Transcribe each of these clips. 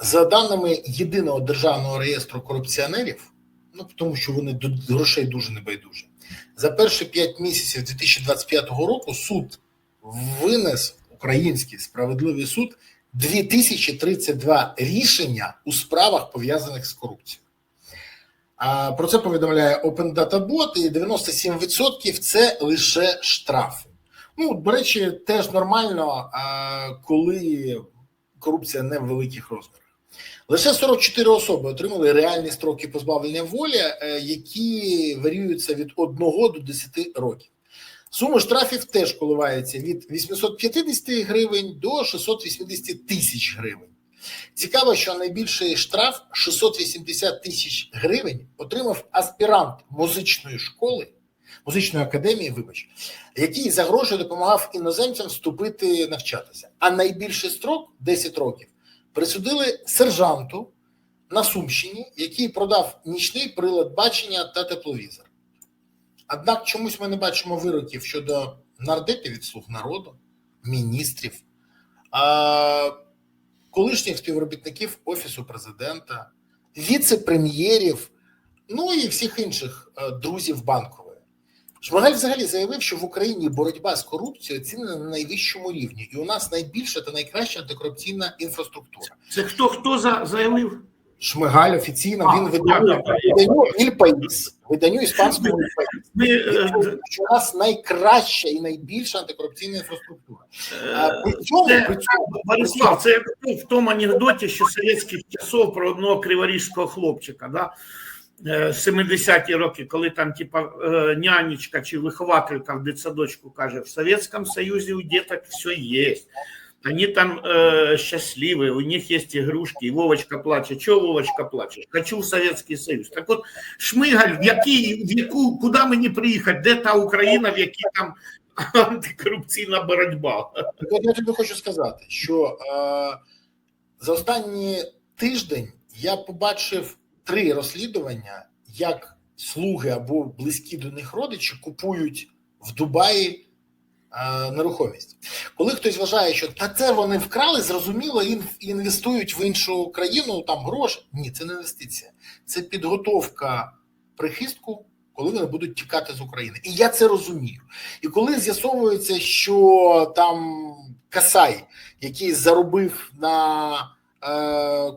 За даними єдиного державного реєстру корупціонерів, ну тому що вони до грошей дуже небайдужі, за перші 5 місяців 2025 року суд винес український справедливий суд 2032 рішення у справах пов'язаних з корупцією. А про це повідомляє Open Data Bot, і 97% це лише штрафи. Ну, до речі, теж нормально, коли корупція не в великих розмірах. Лише 44 особи отримали реальні строки позбавлення волі, е, які варіюються від 1 до 10 років. Сума штрафів теж коливається від 850 гривень до 680 тисяч гривень. Цікаво, що найбільший штраф 680 тисяч гривень отримав аспірант музичної школи, музичної академії, вибач, який за гроші допомагав іноземцям вступити навчатися. А найбільший строк 10 років присудили сержанту на Сумщині, який продав нічний прилад бачення та тепловізор. Однак чомусь ми не бачимо вироків щодо нардепів від слуг народу, міністрів, а, колишніх співробітників Офісу президента, віце-прем'єрів, ну і всіх інших е, друзів банкової. Шмигаль взагалі заявив, що в Україні боротьба з корупцією оцінена на найвищому рівні, і у нас найбільша та найкраща антикорупційна інфраструктура. Це хто хто за, заявив? Шмигаль офіційно А, він видав так, виданню іспанського «Іль Ми, е, що у нас найкраща і найбільша антикорупційна інфраструктура. Е, при цьому, це- при цьому Борислав, це в тому анекдоті, що совєтських часов про одного криворізького хлопчика, да? Е, 70-ті роки, коли там типа е, нянечка чи вихователька в дитсадочку каже, в Совєтському Союзі у діток все є. Они там э, счастливы, у них есть игрушки, и Вовочка плачет. Чего Вовочка плачет? Хочу в Советский Союз. Так от, Шмигаль, в який, в яку, куди мені приїхати? Де та Україна, в якій там антикорупційна боротьба? Так от я тобі хочу сказати, що е, за останній тиждень я побачив три розслідування, як слуги або близькі до них родичі купують в Дубаї е, нерухомість. Коли хтось вважає, що та це вони вкрали, зрозуміло, ін- інвестують в іншу країну, там гроші. Ні, це не інвестиція, це підготовка прихистку, коли вони будуть тікати з України. І я це розумію. І коли з'ясовується, що там Касай, який заробив на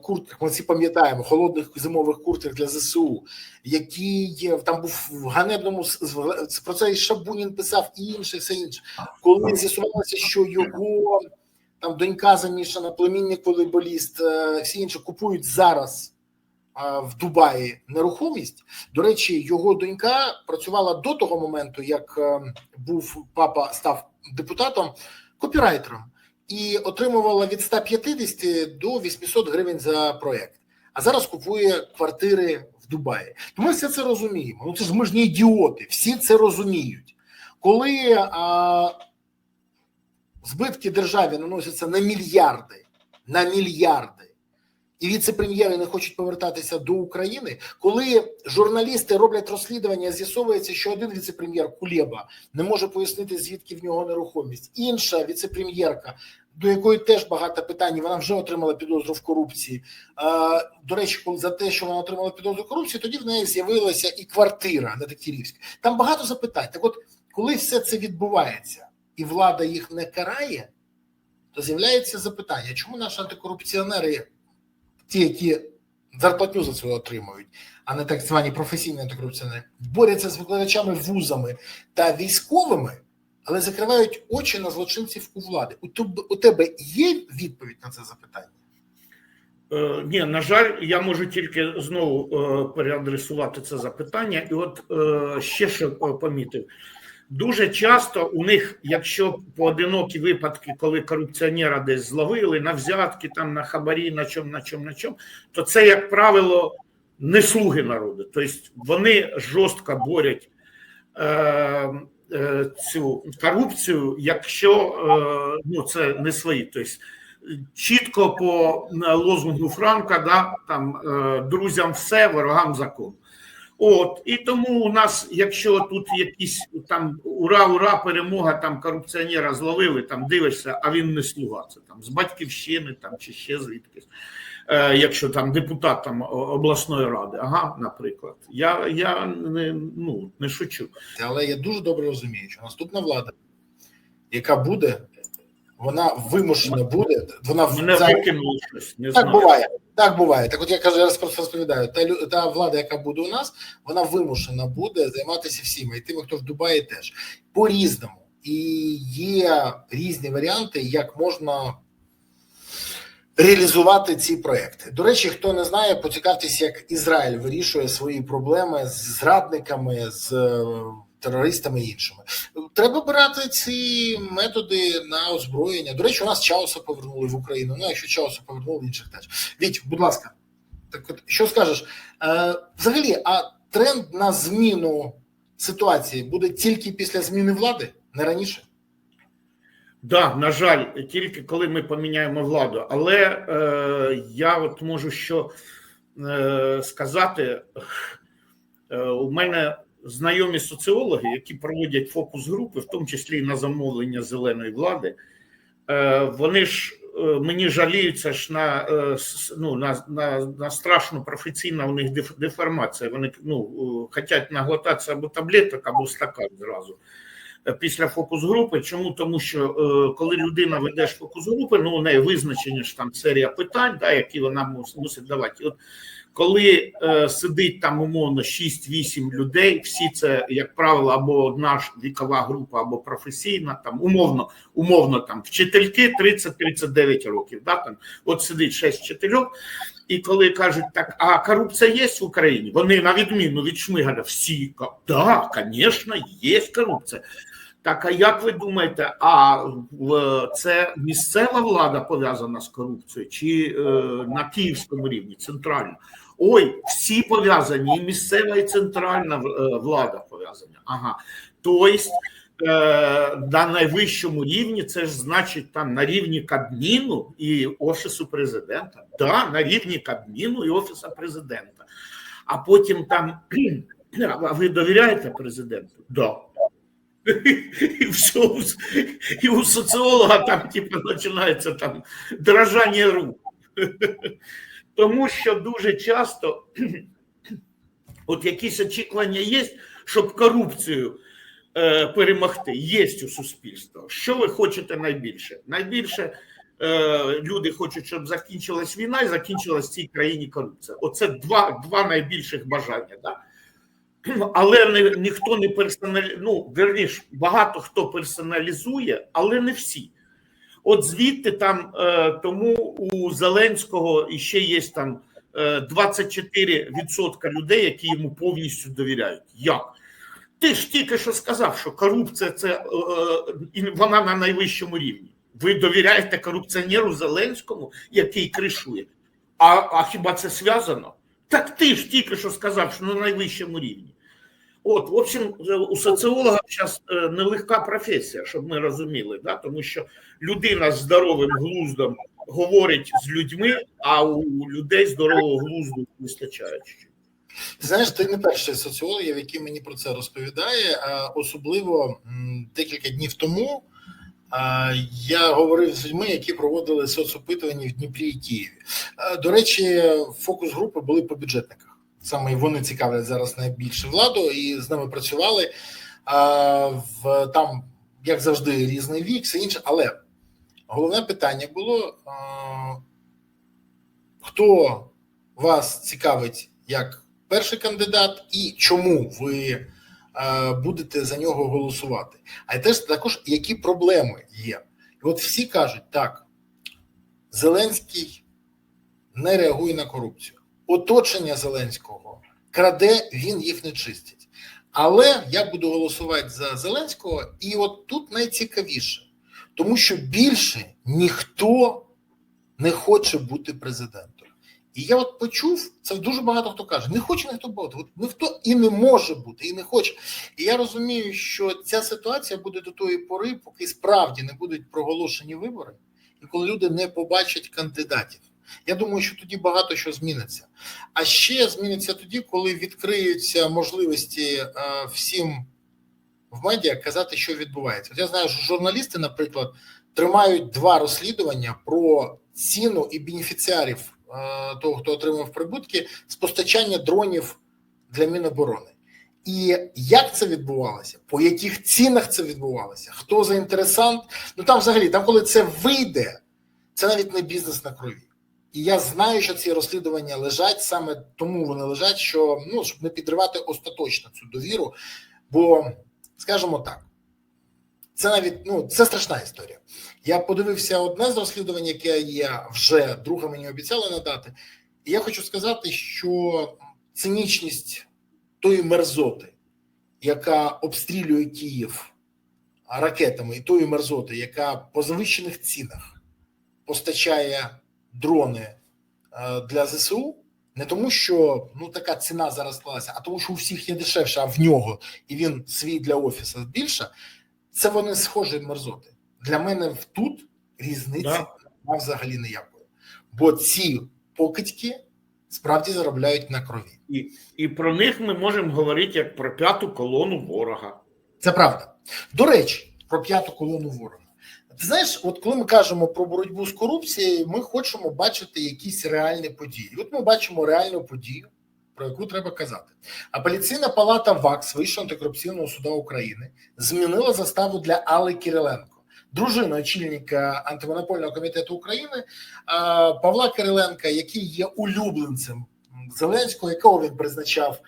куртках, ми всі пам'ятаємо, холодних зимових куртках для ЗСУ, який там був в ганебному про це і Шабунін писав, і інше, все інше. Коли з'ясувалося, що його там донька замішана, племінник волейболіст, е, всі інші купують зараз в Дубаї нерухомість. До речі, його донька працювала до того моменту, як е, був папа став депутатом, копірайтером і отримувала від 150 до 800 гривень за проект. А зараз купує квартири в Дубаї. Тому ми все це розуміємо. Ну це ж ми ж не ідіоти, всі це розуміють. Коли а, збитки державі наносяться на мільярди, на мільярди і віце-прем'єри не хочуть повертатися до України. Коли журналісти роблять розслідування, з'ясовується, що один віце-прем'єр Кулєба не може пояснити, звідки в нього нерухомість. Інша віце-прем'єрка, до якої теж багато питань, вона вже отримала підозру в корупції. До речі, за те, що вона отримала підозру в корупції, тоді в неї з'явилася і квартира на Дегтярівській. Там багато запитань. Так, от, коли все це відбувається, і влада їх не карає, то з'являється запитання, чому наші антикорупціонери ті, які зарплатню за це отримують, а не так звані професійні антикорупціонери, борються з викладачами вузами та військовими, але закривають очі на злочинців у влади. У тебе, є відповідь на це запитання? Е, Ні, на жаль, я можу тільки знову е, переадресувати це запитання. І от е, ще що е, помітив. Дуже часто у них, якщо поодинокі випадки, коли корупціонера десь зловили на взятки, там на хабарі, на чому, на чому, на чому, то це, як правило, не слуги народу. Тобто вони жорстко борять е, е, цю корупцію, якщо е, ну, це не свої. Тобто чітко по е, лозунгу Франка, да, там е, друзям все, ворогам закон. От і тому у нас, якщо тут якісь там ура, ура, перемога, там корупціонера зловили, там дивишся, а він не слуга. Це там з батьківщини, там чи ще звідкись. е, якщо там депутат там, обласної ради, ага, наприклад. Я, я не, ну, не шучу. Але я дуже добре розумію, що наступна влада, яка буде, вона вимушена буде. Вона Мене за- викинуло щось. Не так знаю. буває. Так буває. Так, от я кажу, я розповідаю. Та та влада, яка буде у нас, вона вимушена буде займатися всіма, і тими, хто в Дубаї, теж по різному. І є різні варіанти, як можна реалізувати ці проекти. До речі, хто не знає, поцікавтесь, як Ізраїль вирішує свої проблеми з зрадниками, з е, терористами і іншими. Треба брати ці методи на озброєння. До речі, у нас Чауса повернули в Україну. Ну, якщо Чауса повернули, інших теж. Віть, будь ласка, так от що скажеш? Е, взагалі, а тренд на зміну ситуації буде тільки після зміни влади, не раніше? Да, на жаль, тільки коли ми поміняємо владу. Але е, я от можу що е, сказати. Е, у мене знайомі соціологи, які проводять фокус групи, в тому числі і на замовлення зеленої влади. Е, вони ж е, мені жаліються ж на, е, ну, на, на, на страшну професійна у них деформація. Вони ну, хочуть наглотатися або таблеток, або стакан зразу після фокус групи. Чому? Тому що е, коли людина веде фокус групи, ну у неї визначені ж там серія питань, да, які вона мусить давати. І От коли е, сидить там умовно 6-8 людей, всі це, як правило, або одна вікова група, або професійна, там умовно, умовно там вчительки 30-39 років. Да, там, от сидить 6 вчительок, і коли кажуть, так, а корупція є в Україні? Вони на відміну від Шмигаля, всі да, звісно, є корупція. Так, а як ви думаєте, а це місцева влада пов'язана з корупцією чи е, на київському рівні, центрально? Ой, всі пов'язані, і місцева, і центральна е, влада пов'язані. Ага. Тобто е, на найвищому рівні це ж значить там на рівні Кабміну і Офісу президента. Да, на рівні Кабміну і Офісу президента. А потім там, ви довіряєте президенту? Да. І все, і у соціолога там типу, починається там дрожання рук. Тому що дуже часто от якісь очікування є, щоб корупцію е, перемогти, є у суспільства. Що ви хочете найбільше? Найбільше е, люди хочуть, щоб закінчилась війна і закінчилась в цій країні корупція. Оце два, два найбільших бажання. Да? Але не, ніхто не персоналізує, ну, верніш, багато хто персоналізує, але не всі. От звідти там е, тому у Зеленського іще є там е, 24% людей, які йому повністю довіряють. Як? Ти ж тільки що сказав, що корупція це е, вона на найвищому рівні. Ви довіряєте корупціонеру Зеленському, який кришує. А, а хіба це зв'язано? Так ти ж тільки що сказав, що на найвищому рівні. От, в общем, у соціолога зараз нелегка професія, щоб ми розуміли, да? тому що людина з здоровим глуздом говорить з людьми, а у людей здорового глузду вистачає. Знаєш, ти не перший з соціологів, який мені про це розповідає. Особливо декілька днів тому я говорив з людьми, які проводили соцопитування в Дніпрі і Києві. До речі, фокус групи були по бюджетниках. Саме вони цікавлять зараз найбільше владу і з ними працювали. А, в там, як завжди, різний вік, все інше. Але головне питання було: а, хто вас цікавить як перший кандидат, і чому ви е, будете за нього голосувати. А теж також які проблеми є. І от всі кажуть, так, Зеленський не реагує на корупцію. Оточення Зеленського краде, він їх не чистить. Але я буду голосувати за Зеленського, і от тут найцікавіше, тому що більше ніхто не хоче бути президентом. І я от почув, це дуже багато хто каже: не хоче ніхто бути, от ніхто і не може бути, і не хоче. І я розумію, що ця ситуація буде до тої пори, поки справді не будуть проголошені вибори, і коли люди не побачать кандидатів. Я думаю, що тоді багато що зміниться. А ще зміниться тоді, коли відкриються можливості е, всім в медіа казати, що відбувається. От я знаю, що журналісти, наприклад, тримають два розслідування про ціну і бенефіціарів того, хто отримав прибутки, з постачання дронів для Міноборони. І як це відбувалося? По яких цінах це відбувалося? Хто заінтересант? Ну там взагалі, там, коли це вийде, це навіть не бізнес на крові. І я знаю, що ці розслідування лежать саме тому вони лежать, що ну щоб не підривати остаточно цю довіру. Бо, скажімо так, це навіть ну це страшна історія. Я подивився одне з розслідувань, яке є вже друге мені обіцяли надати. І я хочу сказати, що цинічність тої мерзоти, яка обстрілює Київ ракетами, і тої мерзоти, яка по завищених цінах постачає дрони е, для ЗСУ, не тому, що ну така ціна зараз склалася, а тому, що у всіх є дешевше, а в нього і він свій для офісу більше. Це вони схожі мерзоти. Для мене тут різниці Да. немає взагалі ніякої. Бо ці покидьки справді заробляють на крові. І, і про них ми можемо говорити як про п'яту колону ворога. Це правда. До речі, про п'яту колону ворога. Ти знаєш, от коли ми кажемо про боротьбу з корупцією, ми хочемо бачити якісь реальні події. От ми бачимо реальну подію, про яку треба казати. Апеляційна палата ВАКС Вищого антикорупційного суду України змінила заставу для Алли Кириленко, дружини очільника антимонопольного комітету України Павла Кириленка, який є улюбленцем Зеленського, якого він призначав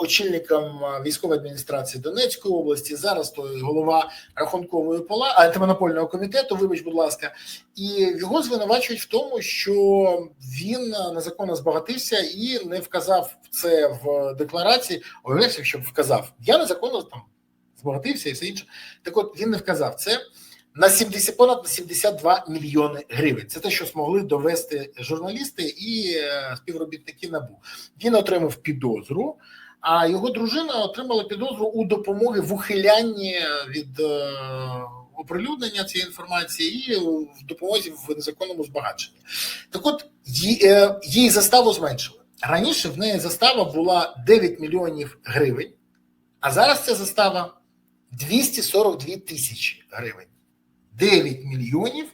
очільником е, військової адміністрації Донецької області. Зараз то голова рахункової пала антимонопольного комітету. Вибач, будь ласка, і його звинувачують в тому, що він е, незаконно збагатився і не вказав це в декларації. Уявляєш, якщо б вказав, я незаконно там збагатився і все інше. Так, от він не вказав це. На 70, понад 72 мільйони гривень. Це те, що змогли довести журналісти і е, співробітники НАБУ. Він отримав підозру, а його дружина отримала підозру у допомоги в ухилянні від е, оприлюднення цієї інформації і в допомозі в незаконному збагаченні. Так от е, їй заставу зменшили. Раніше в неї застава була 9 мільйонів гривень, а зараз ця застава 242 тисячі гривень. 9 мільйонів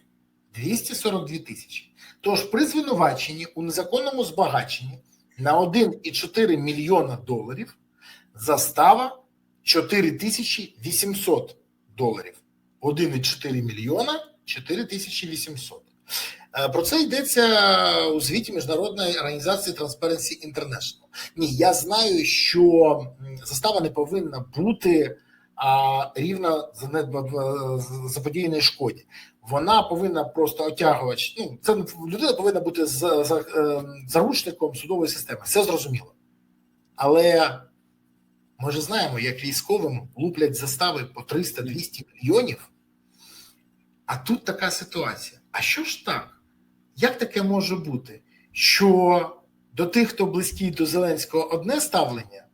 242 тисячі. Тож при звинуваченні у незаконному збагаченні на 1,4 мільйона доларів застава 4 тисячі 800 доларів. 1,4 мільйона 4 тисячі 800. Е, Про це йдеться у звіті Міжнародної організації Transparency International. Ні, я знаю, що застава не повинна бути а, рівно занедба- заподіяної шкоді. Вона повинна просто отягувати. Ну, це людина повинна бути за, за, е, заручником судової системи. Все зрозуміло. Але ми ж знаємо, як військовим луплять застави по 300-200 мільйонів. А тут така ситуація. А що ж так? Як таке може бути, що до тих, хто близький до Зеленського, одне ставлення,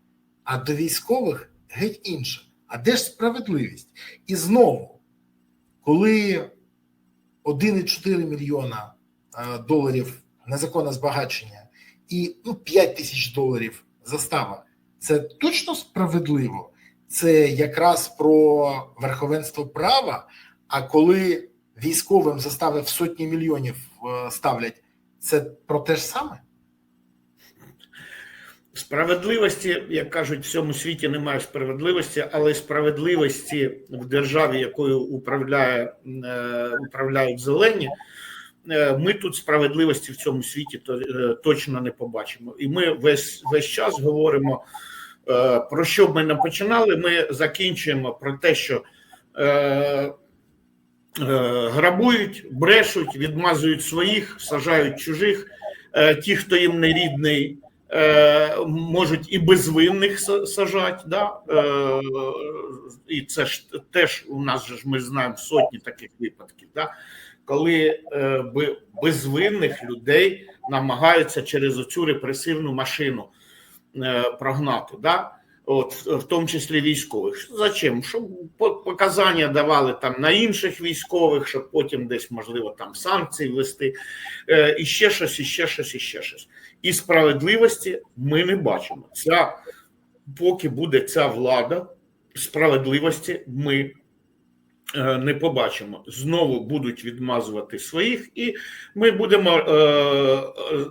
а до військових геть інше? А де ж справедливість? І знову, коли 1,4 мільйона е, доларів незаконне збагачення і ну, 5 тисяч доларів застава, це точно справедливо. Це якраз про верховенство права. А коли військовим застави в сотні мільйонів е, ставлять, це про те ж саме? Справедливості, як кажуть, в цьому світі немає справедливості, але справедливості в державі, якою управляє, е, управляють зелені, е, ми тут справедливості в цьому світі е, точно не побачимо. І ми весь весь час говоримо про що б ми не починали. Ми закінчуємо про те, що грабують, брешуть, відмазують своїх, сажають чужих. Ті, хто їм не рідний, можуть і безвинних са- сажати. Да? Е, і це ж теж у нас ж ми знаємо сотні таких випадків, да? коли е, безвинних людей намагаються через оцю репресивну машину е, прогнати. Да? От, в тому числі військових. Зачем? Щоб показання давали там на інших військових, щоб потім десь, можливо, там санкції ввести, е, і ще щось, і ще щось, і ще щось. І справедливості ми не бачимо. Ця, поки буде ця влада, справедливості ми е, не побачимо. Знову будуть відмазувати своїх, і ми будемо е, е,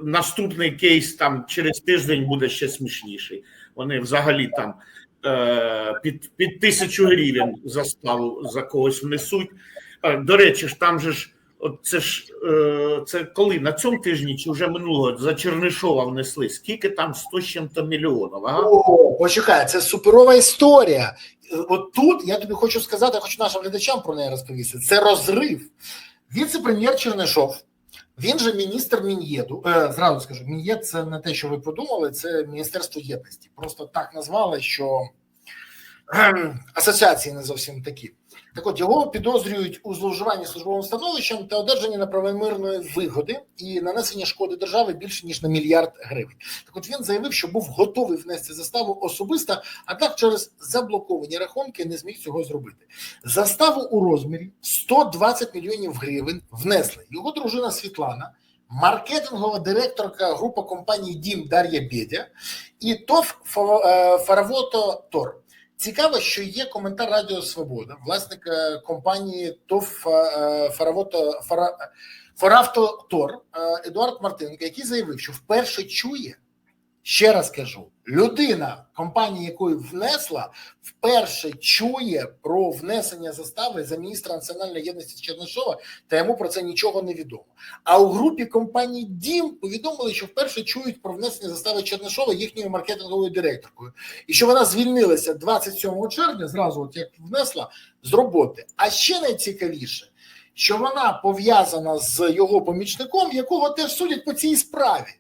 наступний кейс там через тиждень буде ще смішніший. Вони взагалі там е, під, під тисячу гривень заставу за когось внесуть. Е, До речі, ж там же ж. От це ж е, це коли на цьому тижні чи вже минулого за Чернишова внесли? Скільки там 100 з чим-то мільйонів? Ага. О, почекай, це суперова історія. От тут я тобі хочу сказати, я хочу нашим глядачам про неї розповісти. Це розрив. Віце-прем'єр Чернишов, він же міністр Мін'єду. Е, зразу скажу, Мін'єд це не те, що ви подумали, це Міністерство єдності. Просто так назвали, що асоціації не зовсім такі. Так от його підозрюють у зловживанні службовим становищем та одержанні неправомірної вигоди і нанесення шкоди держави більше ніж на мільярд гривень. Так от він заявив, що був готовий внести заставу особисто, однак через заблоковані рахунки не зміг цього зробити. Заставу у розмірі 120 мільйонів гривень внесли його дружина Світлана, маркетингова директорка групи компанії Дім Дар'я Бєдя і ТОВ е, Фаравото Тор. Цікаво, що є коментар Радіо Свобода, власника компанії ТОВ Фара, Фаравто Тор е, Едуард Мартиненко, який заявив, що вперше чує, ще раз кажу, людина, компанія якої внесла, вперше чує про внесення застави за міністра національної єдності Чернишова, та йому про це нічого не відомо. А у групі компанії Дім повідомили, що вперше чують про внесення застави Чернишова їхньою маркетинговою директоркою, і що вона звільнилася 27 червня, зразу от як внесла з роботи. А ще найцікавіше, що вона пов'язана з його помічником, якого теж судять по цій справі.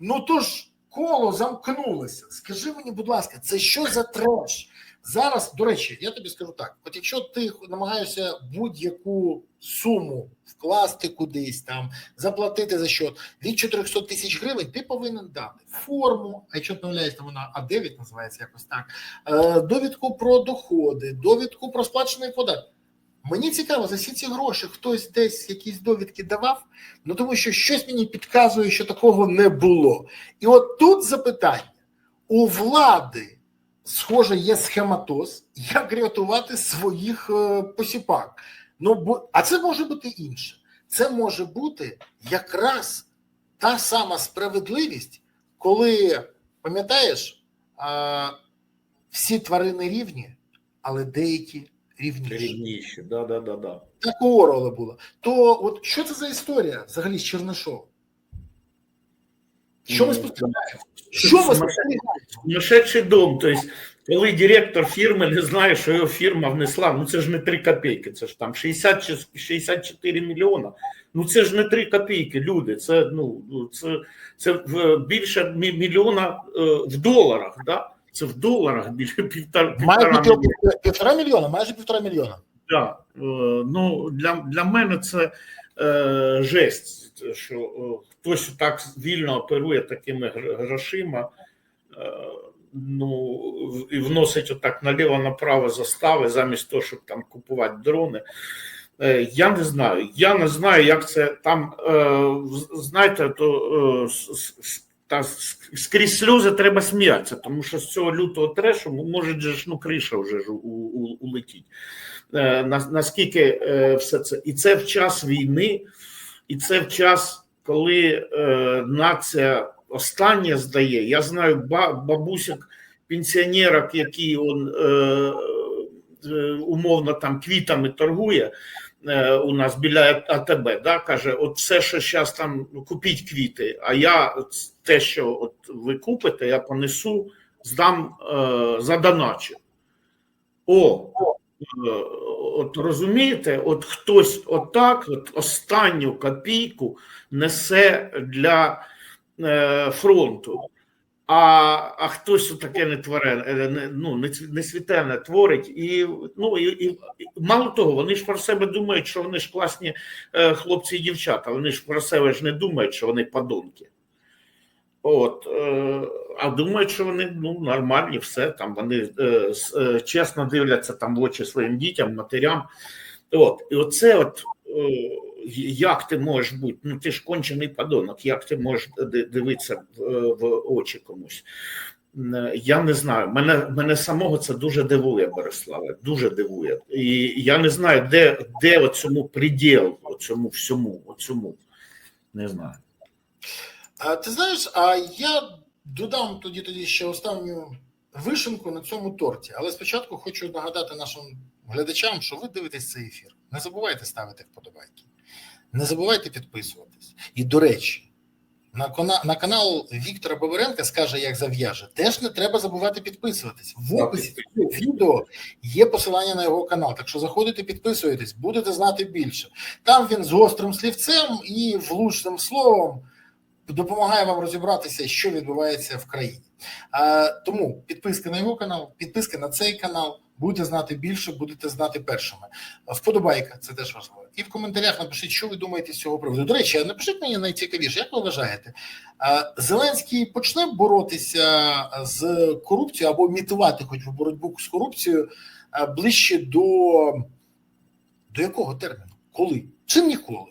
Ну то ж коло замкнулося. Скажи мені, будь ласка, це що за треш? Зараз, до речі, я тобі скажу так: от якщо ти намагаєшся будь-яку суму вкласти кудись там, заплатити за що від 400 тисяч гривень, ти повинен дати форму, а якщо помиляюсь, то вона А9 називається якось так, е, довідку про доходи, довідку про сплачений податок. Мені цікаво, за всі ці гроші хтось десь якісь довідки давав, ну тому що щось мені підказує, що такого не було. І от тут запитання: у влади, схоже, є схематоз, як рятувати своїх е, посіпак. Ну, бо, а це може бути інше. Це може бути якраз та сама справедливість, коли, пам'ятаєш, всі тварини рівні, але деякі рівніші. Рівніші, да, да, да, да. Так у Орвелла було. То от що це за історія взагалі з Чернишовим? Що ми Ну, спостерігаємо? Що ми спостерігаємо? Сумасшедший дом. Тобто, коли директор фірми не знає, що його фірма внесла, ну це ж не 3 копійки, це ж там 60 чи 64 мільйона. Ну це ж не 3 копійки, люди. Це ну це, це більше мільйона е, в доларах. Да? Це в доларах більше півтора, півтора мільйона. півтора мільйона, майже півтора мільйона. Да. Е, Ну, для, для мене це е, жесть, що е, хтось так вільно оперує такими грошима. Е, ну, і вносить отак наліво-направо застави, замість того, щоб там купувати дрони. Е, Я не знаю. Я не знаю, як це там. е, Знаєте, то е, та скрізь сльози треба сміятися, тому що з цього лютого трешу може ж ну криша вже ж улетіть. Е, на- Наскільки е, все це, і це в час війни, і це в час, коли е, нація останнє здає. Я знаю ба- бабусяк, пенсіонерок, які он, е, е, умовно там квітами торгує. Е, У нас біля АТБ, да, каже: от все, що зараз там ну, купіть квіти, а я те, що от ви купите, я понесу, здам е, задоначу. О, е, от розумієте, от хтось отак, от останню копійку несе для е, фронту. А, а хтось таке не творе, е, ну, не, не світене творить. І, ну, і, і, мало того, вони ж про себе думають, що вони ж класні е, хлопці і дівчата. Вони ж про себе ж не думають, що вони подонки. От, е, а думають, що вони ну, нормальні, все там вони е, е, чесно дивляться там в очі своїм дітям, матерям. От, і оце от. е, як ти можеш бути? Ну ти ж кончений подонок, як ти можеш дивитися в, в очі комусь? Е, Я не знаю. Мене мене самого це дуже дивує, Бориславе. Дуже дивує. І я не знаю, де де оцьому приділ, оцьому всьому, оцьому. Не знаю. А ти знаєш, а я додам тоді тоді ще останню вишенку на цьому торті. Але спочатку хочу нагадати нашим глядачам, що ви дивитесь цей ефір. Не забувайте ставити вподобайки, не забувайте підписуватись. І до речі, на на канал Віктора Бабаренка скаже, як зав'яже. Теж не треба забувати підписуватись. В описі цього відео є посилання на його канал. Так що заходите, підписуєтесь, будете знати більше. Там він з гострим слівцем і влучним словом допомагає вам розібратися, що відбувається в країні. А, тому підписки на його канал, підписки на цей канал. Будете знати більше, будете знати першими. Вподобайка, це теж важливо. І в коментарях напишіть, що ви думаєте з цього приводу. До речі, напишіть мені найцікавіше, як ви вважаєте, Зеленський почне боротися з корупцією або імітувати хоч в боротьбу з корупцією ближче до, до якого терміну? Коли? Чи ніколи?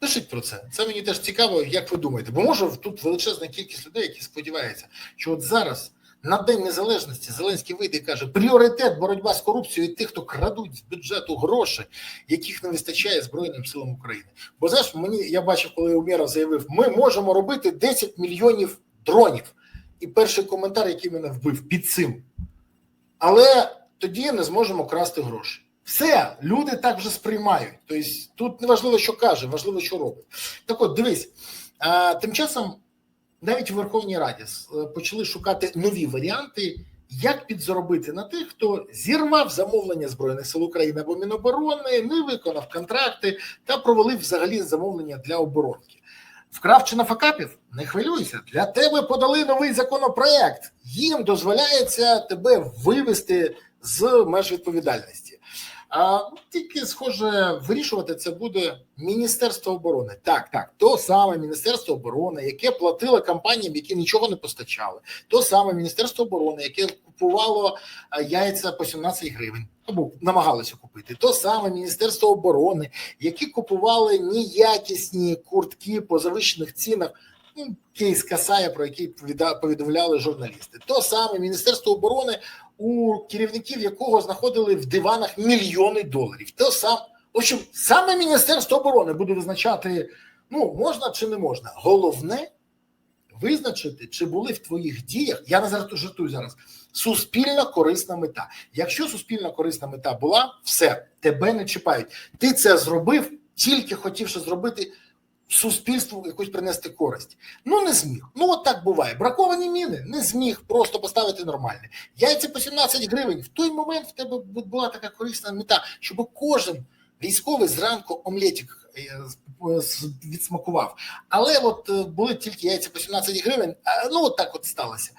Пишіть про це. Це мені теж цікаво, як ви думаєте. Бо може тут величезна кількість людей, які сподіваються, що от зараз на День Незалежності Зеленський вийде і каже: пріоритет боротьба з корупцією і тих, хто крадуть з бюджету гроші, яких не вистачає Збройним силам України. Бо знаєш, мені я бачив, коли Умєров заявив, ми можемо робити 10 мільйонів дронів. І перший коментар, який мене вбив під цим. Але тоді не зможемо красти гроші. Все, люди так вже сприймають. Тобто тут не важливо, що каже, важливо, що робить. Так от, дивись, а, тим часом навіть у Верховній Раді е, почали шукати нові варіанти, як підзаробити на тих, хто зірвав замовлення Збройних сил України або Міноборони, не виконав контракти та провалив взагалі замовлення для оборонки. Вкрав чи нафакапів? Не хвилюйся. Для тебе подали новий законопроект. Їм дозволяється тебе вивести з меж відповідальності. А тільки схоже вирішувати це буде Міністерство оборони. Так, так, то саме Міністерство оборони, яке платило компаніям, які нічого не постачали, то саме Міністерство оборони, яке купувало яйця по 17 гривень. Або намагалося купити то саме Міністерство оборони, які купували неякісні куртки по завищених цінах. Ну, кейс Касая, про який повідомляли журналісти, то саме Міністерство оборони, у керівників якого знаходили в диванах мільйони доларів. То сам, в общем, саме Міністерство оборони буде визначати, ну можна чи не можна. Головне визначити, чи були в твоїх діях. Я не жарту- жартую зараз. Суспільна корисна мета. Якщо суспільна корисна мета була, все тебе не чіпають. Ти це зробив, тільки хотівши зробити суспільству якусь принести користь. Ну не зміг. Ну от так буває. Браковані міни не зміг просто поставити нормальне. Яйця по 17 гривень. В той момент в тебе була така корисна мета, щоб кожен військовий зранку омлетик відсмакував. Але от е, були тільки яйця по 17 гривень. Ну от так от сталося.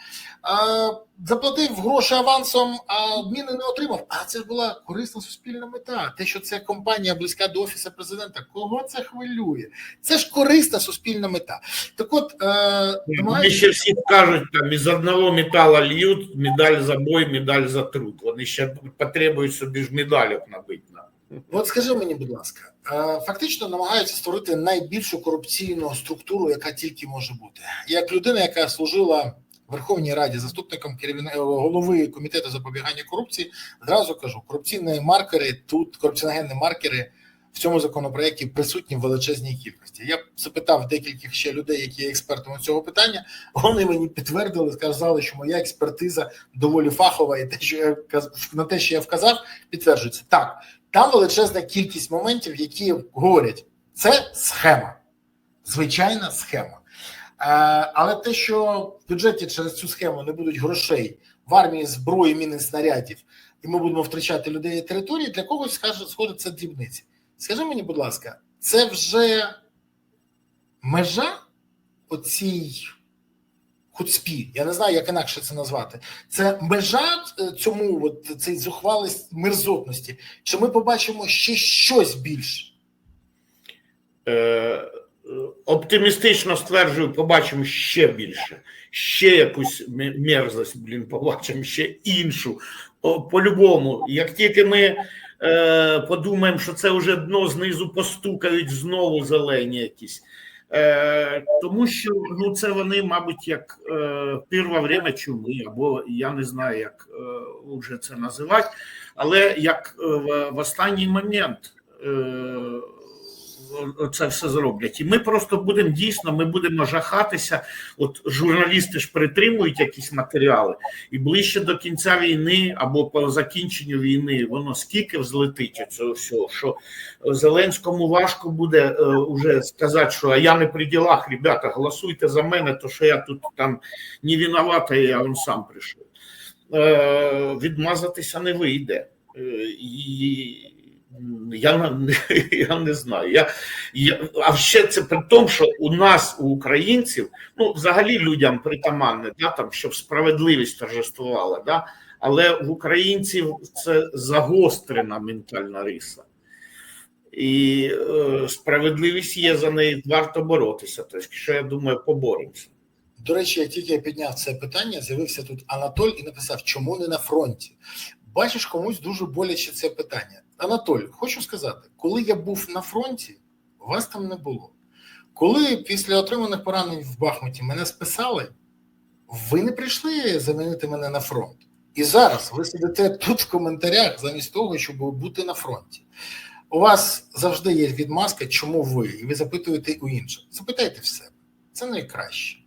Заплатив гроші авансом, а міни не отримав. А це ж була корисна суспільна мета. Те, що це компанія близька до офісу президента, кого це хвилює? Це ж корисна суспільна мета. Так от е, Мені ще всі кажуть, там із одного металу льють, медаль за бой, медаль за труд. Вони ще потребують собі ж медалів набити. От скажи мені, будь ласка, е, фактично намагаються створити найбільшу корупційну структуру, яка тільки може бути. Як людина, яка служила в Верховній Раді заступником керівника голови комітету запобігання корупції, зразу кажу: корупційні маркери тут, корупціоногенні маркери в цьому законопроекті присутні в величезній кількості. Я запитав декількох ще людей, які є експертами цього питання. Вони мені підтвердили, сказали, що моя експертиза доволі фахова, і те, що я на те, що я вказав, підтверджується так. Там величезна кількість моментів, які говорять, це схема, звичайна схема. Е, але те, що в бюджеті через цю схему не будуть грошей в армії зброї, міни снарядів, і ми будемо втрачати людей і території, для когось скаже, сходить це дрібниці. Скажи мені, будь ласка, це вже межа оцій хуцпі, я не знаю, як інакше це назвати. Це межа е, цьому, от цей зухвалість мерзотності. Чи ми побачимо ще щось більше? Е, оптимістично стверджую, побачимо ще більше, ще якусь мерзость, блін, побачимо ще іншу. По-любому, як тільки ми е, подумаємо, що це вже дно знизу постукають знову зелені якісь. Е, тому що ну це вони, мабуть, як е, перше время чуми, або я не знаю, як е, вже це називати, але як е, в, в останній момент е, це все зроблять. І ми просто будемо дійсно, ми будемо жахатися. От журналісти ж притримують якісь матеріали, і ближче до кінця війни або по закінченню війни воно скільки взлетить цього всього, що Зеленському важко буде е, уже сказати, що а я не при ділах, ребята, голосуйте за мене, то що я тут там не виновата, я вам сам прийшов. Е, відмазатися не вийде. Е, і я, я не знаю. Я, я, а ще це при тому, що у нас, у українців, ну, взагалі людям притаманне, да, там, щоб справедливість торжествувала, да, але в українців це загострена ментальна риса. І е, справедливість є за неї варто боротися. Тобто, що я думаю, поборемося. До речі, як тільки я підняв це питання, з'явився тут Анатоль і написав, чому не на фронті. Бачиш, комусь дуже боляче це питання. Анатоль, хочу сказати, коли я був на фронті, вас там не було. Коли після отриманих поранень в Бахмуті мене списали, ви не прийшли замінити мене на фронт. І зараз ви сидите тут в коментарях замість того, щоб бути на фронті. У вас завжди є відмазка, чому ви, і ви запитуєте у інших. Запитайте в себе. Це найкраще.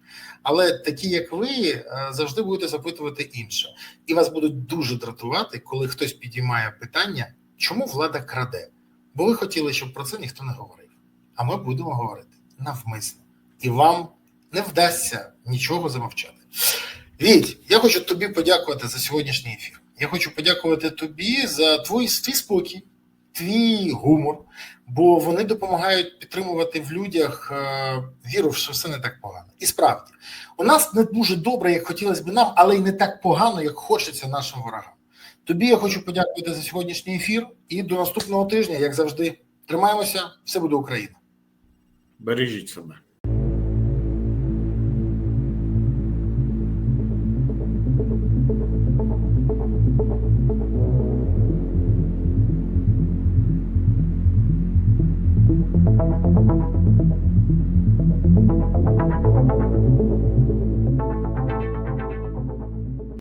Але такі, як ви, е, завжди будете запитувати інше. І вас будуть дуже дратувати, коли хтось підіймає питання, чому влада краде. Бо ви хотіли, щоб про це ніхто не говорив. А ми будемо говорити навмисно. І вам не вдасться нічого замовчати. Віть, я хочу тобі подякувати за сьогоднішній ефір. Я хочу подякувати тобі за твій, твій спокій, твій гумор, бо вони допомагають підтримувати в людях е, віру, що все не так погано. І справді, у нас не дуже добре, як хотілося б нам, але й не так погано, як хочеться нашим ворогам. Тобі я хочу подякувати за сьогоднішній ефір і до наступного тижня, як завжди, тримаємося, все буде Україна. Бережіть себе.